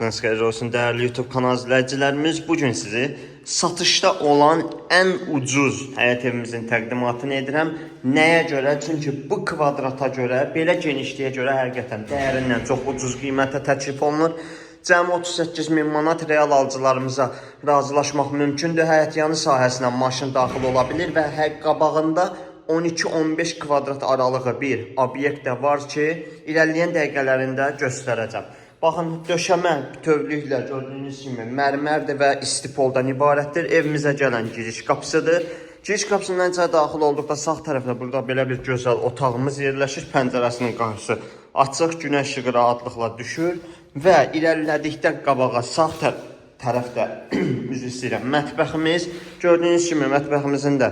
Vaxtınız xeyir olsun dəyərli YouTube kanal izləyicilərimiz. Bu gün sizi satışda olan ən ucuz həyət evimizin təqdimatını edirəm. Nəyə görə? Çünki bu kvadrata görə, belə genişliyə görə həqiqətən dəyərindən çox ucuz qiymətə təklif olunur. Cəmi 38 min manat real alıcılarımıza razılaşmaq mümkündür. Həyət yanı sahəsinə maşın daxil ola bilir və hər qabağında 12-15 kvadrat aralığı bir obyekt də var ki, irəliləyən dəqiqələrində göstərəcəm. Baxın, döşəmə bütövlüklə gördüyünüz kimi mərmərdir və istipoldan ibarətdir. Evimizə gələn giriş qapısıdır. Giriş qapısından içəri daxil olduqda sağ tərəfdə burada belə bir gözəl otağımız yerləşir. Pəncərəsinin qarşısı açıq, günəş işığı rahatlıqla düşür və irəlilədikdə qabağa sağ tər tərəfdə üzr istəyirəm, mətbəximiz. Gördüyünüz kimi mətbəximizin də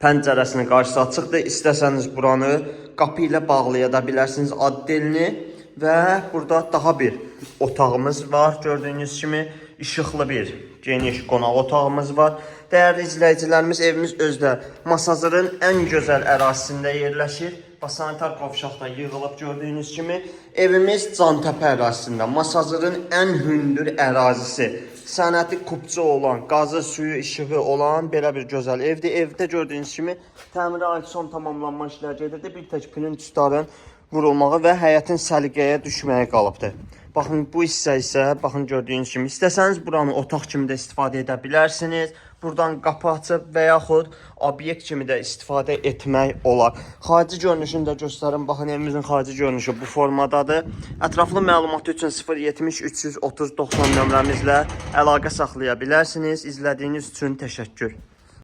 pəncərəsinin qarşısı açıqdır. İstəsəniz buranı qapı ilə bağlaya da bilərsiniz addelini və burada daha bir otağımız var. Gördüyünüz kimi işıqlı bir geniş qonaq otağımız var. Dəyərli izləyicilərimiz, evimiz özdə Masazırın ən gözəl ərazisində yerləşir. Basanitar qovşaqda yığılıb gördüyünüz kimi evimiz Cantəpə ərazisində. Masazırın ən hündür ərazisi. Sənəti kupçu olan, qazı, suyu, işığı olan belə bir gözəl evdir. Evdə gördüyünüz kimi təmirə aid son tamamlanma işləri gedirdi. Bir tək pinin tutarın vurulmağı və həyətin səliqəyə düşməyi qalıbdır. Baxın bu hissə isə baxın gördüyünüz kimi istəsəniz buranı otaq kimi də istifadə edə bilərsiniz. Buradan qapı açıb və yaxud obyekt kimi də istifadə etmək olar. Xarici görünüşünü də göstərim. Baxın evimizin xarici görünüşü bu formadadır. Ətraflı məlumat üçün 070 330 90 nömrəmizlə əlaqə saxlaya bilərsiniz. İzlədiyiniz üçün təşəkkür.